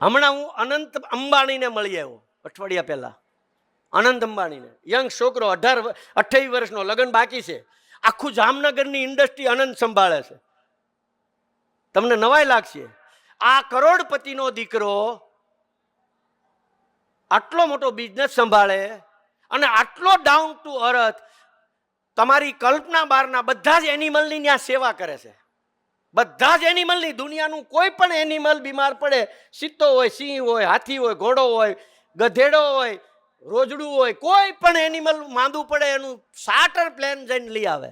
હમણાં હું અનંત અંબાણીને મળી આવ્યો, અઠવાડિયા પહેલાં. અનંત અંબાણીને. યંગ છોકરો, અઢાર અઠ્યાવીસ વર્ષનો, લગ્ન બાકી છે. આખું જામનગરની ઇન્ડસ્ટ્રી અનંત સંભાળે છે. તમને નવાઈ લાગશે? આ કરોડપતિનો દીકરો આટલો મોટો બિઝનેસ સંભાળે અને આટલો ડાઉન ટુ અર્થ તમારી કલ્પના બહારના બધા જ એનિમલની ત્યાં સેવા કરે છે. બધા જ એનિમલની દુનિયાનું કોઈ પણ એનિમલ બીમાર પડે સિત્તો હોય, સિંહ હોય, હાથી હોય, ઘોડો હોય, ગધેડો હોય, રોજડું હોય, કોઈ પણ એનિમલ માંદું પડે, એનું સાટર પ્લેન જઈને લઈ આવે.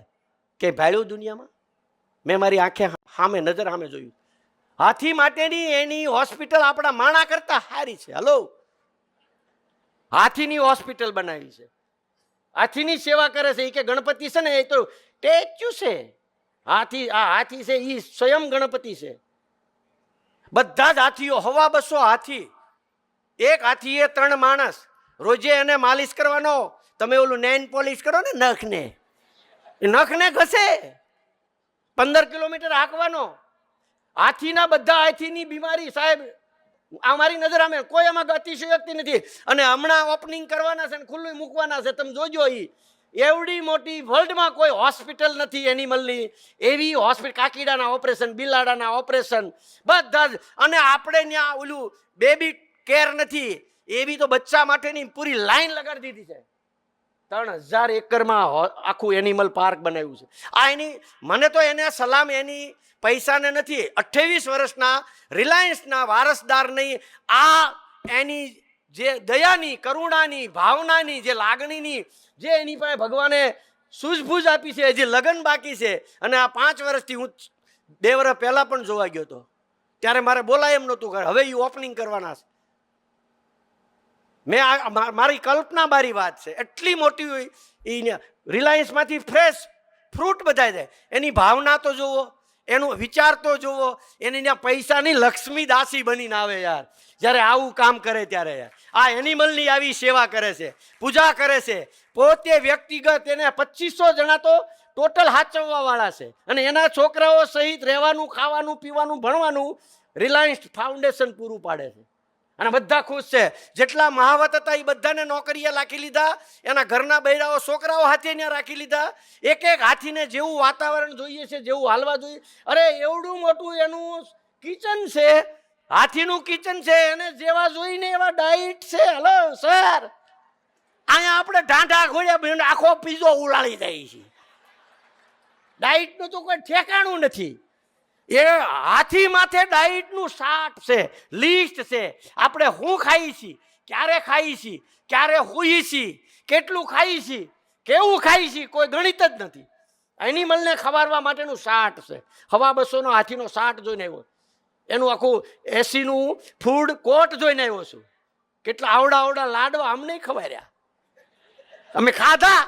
કે ભાડ્યું દુનિયામાં, મેં મારી આંખે સામે નજર સામે જોયું. હાથી માટેની એની હોસ્પિટલ આપણા માણા કરતા સારી છે. હલો હાથીની હોસ્પિટલ બનાવી છે. હાથીની સેવા કરે છે. એ કે ગણપતિ છે ને, એ તો ટેચ્યુ છે. હાથી આ હાથી છે એ સ્વયં ગણપતિ છે. બધા જ હાથીઓ, હવા બસો હાથી. એક હાથીએ ત્રણ માણસ. રોજે એને માલિશ કરવાનો. તમે ઓલું નેન પોલિશ કરો ને નખને. નખને ઘસે. પંદર કિલોમીટર હાંકવાનો. હાથીના બધા હાથીની બીમારી સાહેબ, આ મારી નજર આમે. કોઈ એમાં અતિશયોક્તિ નથી. અને હમણાં ઓપનિંગ કરવાના છે ને ખુલ્લું મૂકવાના છે. તમે જોજો ઈ. એવડી મોટી વર્લ્ડમાં કોઈ હોસ્પિટલ નથી એનિમલની. એવી હોસ્પિટલ, કાકીડાના ઓપરેશન, બિલાડાના ઓપરેશન, બધા જ. અને આપણે ત્યાં ઓલું બેબી કેર નથી. એવી તો બચ્ચા માટેની પૂરી લાઈન લગાડી દીધી છે. ત્રણ હજાર એકરમાં આખું એનિમલ પાર્ક બનાવ્યું છે. આ એની, મને તો એને સલામ એની પૈસાને નથી. અઠ્ઠાવીસ વર્ષના રિલાયન્સના વારસદારની આ એની જે દયાની, કરુણાની, ભાવનાની, જે લાગણીની, જે એની પાસે ભગવાને સૂઝબૂઝ આપી છે જે લગ્ન બાકી છે, અને આ પાંચ વર્ષથી હું બે વર્ષ પહેલાં પણ જોવા ગયો હતો. ત્યારે મારે બોલાય એમ નહોતું કરે હવે એ ઓપનિંગ કરવાના છે. મેં આ મારી કલ્પના બારી વાત છે. એટલી મોટી હોય એ રિલાયન્સમાંથી ફ્રેશ ફ્રૂટ બધા જાય. એની ભાવના તો જુઓ એનો વિચાર તો જુઓ, એની ત્યાં પૈસાની લક્ષ્મી દાસી બનીને આવે યાર. જ્યારે આવું કામ કરે ત્યારે યાર. આ એનિમલની આવી સેવા કરે છે, પૂજા કરે છે. પોતે વ્યક્તિગત એને પચીસો જણા તો ટોટલ હાચવવા વાળા છે. અને એના છોકરાઓ સહિત રહેવાનું, ખાવાનું, પીવાનું, ભણવાનું રિલાયન્સ ફાઉન્ડેશન પૂરું પાડે છે. અને બધા ખુશ છે. જેટલા મહાવત હતા એ બધાને નોકરીએ રાખી લીધા. એના ઘરના બૈરાઓ છોકરાઓ હાથે ત્યાં રાખી લીધા. એક એક હાથીને જેવું વાતાવરણ જોઈએ છે, જેવું હાલવા જોઈએ. અરે એવડું મોટું એનું કિચન છે. હાથીનું કિચન છે. એને જેવા જોઈને એવા ડાઈટ છે. Hello, sir. અહીંયા આપણે ઢાંઢા ખોડ્યા આખો પીઝો ઉલાળી જાય છે. ડાઈટનું તો કોઈ ઠેકાણું નથી. એ હાથી માથે ડાયટનું શાર્ટ છે, લિસ્ટ છે. આપણે શું ખાઈ છીએ ક્યારે ખાઈ છીએ ક્યારે હોઈ છીએ કેટલું ખાઈ છીએ કેવું ખાઈ છીએ કોઈ ગણિત જ નથી. એનિમલને ખવારવા માટેનું શાટ છે. હવા બસોનો હાથીનો શાટ જોઈને આવ્યો. એનું આખું એસીનું ફૂડ કોટ જોઈને આવ્યો છું. કેટલા આવડા આવડા લાડવા અમને ખવાર્યા અમે ખાધા?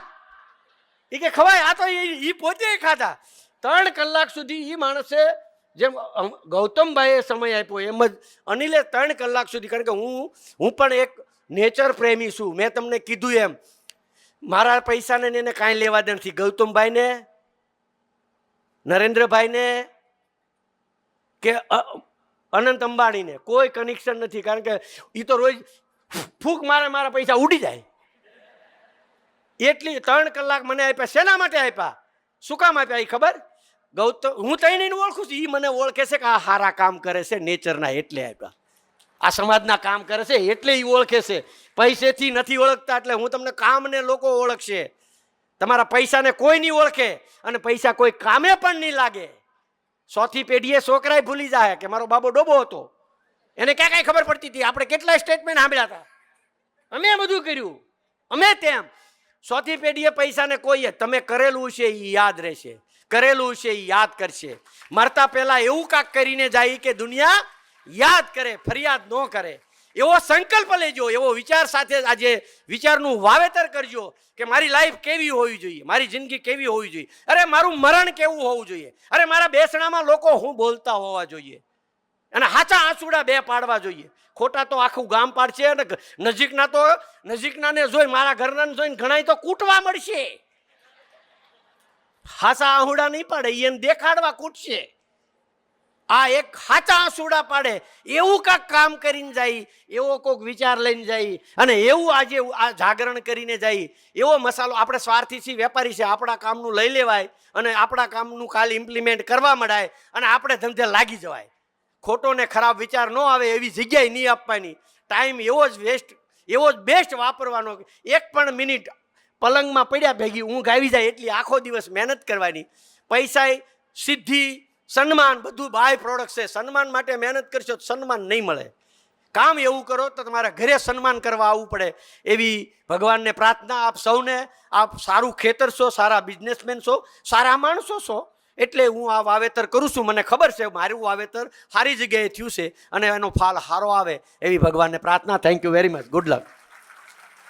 એ કે ખવાય, આ તો એ પોતે ખાધા. ત્રણ કલાક સુધી એ માણસે જેમ ગૌતમભાઈએ સમય આપ્યો એમ જ અનિલે ત્રણ કલાક સુધી, કારણ કે હું હું પણ એક નેચર પ્રેમી છું. મેં તમને કીધું એમ. મારા પૈસાને એને કાંઈ લેવા દે નથી. ગૌતમભાઈને, નરેન્દ્રભાઈને કે અનંત અંબાણીને કોઈ કનેક્શન નથી. કારણ કે એ તો રોજ ફૂંક મારે મારા પૈસા ઉડી જાય. એટલી ત્રણ કલાક મને આપ્યા. શેના માટે આપ્યા? શું કામ આપ્યા એ ખબર? ગૌતમ, હું તઈને ઓળખું છું. એ મને ઓળખે છે કે આ સારા કામ કરે છે, નેચરના એટલે આપ્યા આ સમાજના કામ કરે છે, એટલે એ ઓળખે છે. પૈસેથી નથી ઓળખતા એટલે હું તમને કામને લોકો ઓળખશે. તમારા પૈસાને કોઈ નહીં ઓળખે અને પૈસા કોઈ કામે પણ નહીં લાગે. સોથી પેઢીએ છોકરાએ ભૂલી જાય કે મારો બાબો ડોબો હતો. એને ક્યાં કાંઈ ખબર પડતી હતી? આપણે કેટલા સ્ટેટમેન્ટ સાંભળ્યા હતા. અમે બધું કર્યું. અમે તેમ. સોથી પેઢીએ પૈસાને કોઈએ તમે કરેલું છે એ યાદ રહેશે. કરેલું છે એ યાદ કરશે. મરતા પહેલા એવું કાંક કરીને જાય કે, દુનિયા યાદ કરે, ફરિયાદ ન કરે. એવો સંકલ્પ લેજો, એવો વિચાર સાથે આજે વિચારનું વાવેતર કરજો કે મારી લાઈફ કેવી હોવી જોઈએ, મારી જિંદગી કેવી હોવી જોઈએ. અરે, મારું મરણ કેવું હોવું જોઈએ? અરે, મારા બેસણામાં લોકો હું બોલતા હોવા જોઈએ? અને હાચા આંસુડા બે પાડવા જોઈએ. ખોટા તો આખું ગામ પાડશે અને નજીકના તો, નજીકનાને જોઈ મારા ઘરનાને જોઈને ઘણાય તો કૂટવા મળશે. હાસા આહુડા નહીં પાડે એમ દેખાડવા કૂટશે. આ એક ખાચા આંસુડા પાડે, એવું કાંક કામ કરીને જાય, એવો કોઈક વિચાર લઈને જાય, અને એવું આજે આ જાગરણ કરીને જાય. એવો મસાલો આપણે સ્વાર્થી છીએ, વેપારી છે આપણા કામનું લઈ લેવાય, અને આપણા કામનું કાલ ઇમ્પ્લિમેન્ટ કરવા મળાય, અને આપણે ધંધે લાગી જવાય. ખોટો ને ખરાબ વિચાર ન આવે, એવી જગ્યાએ નહીં આપવાની. ટાઈમ એવો જ વેસ્ટ એવો જ બેસ્ટ વાપરવાનો એક પણ મિનિટ પલંગમાં પડ્યા ભેગી, ઊંઘ આવી જાય એટલી આખો દિવસ મહેનત કરવાની. પૈસા સિદ્ધિ, સન્માન, બધું બાય પ્રોડક્ટ છે. સન્માન માટે મહેનત કરશો તો સન્માન નહીં મળે. કામ એવું કરો તો તમારા ઘરે સન્માન કરવા આવવું પડે. એવી ભગવાનને પ્રાર્થના આપ સૌને. આપ સારું ખેતર છો, સારા બિઝનેસમેન છો, સારા માણસો છો. એટલે હું આ વાવેતર કરું છું. મને ખબર છે મારું વાવેતર સારી જગ્યાએ થયું છે અને એનો ફાલ સારો આવે એવી ભગવાનને પ્રાર્થના. Thank you very much good luck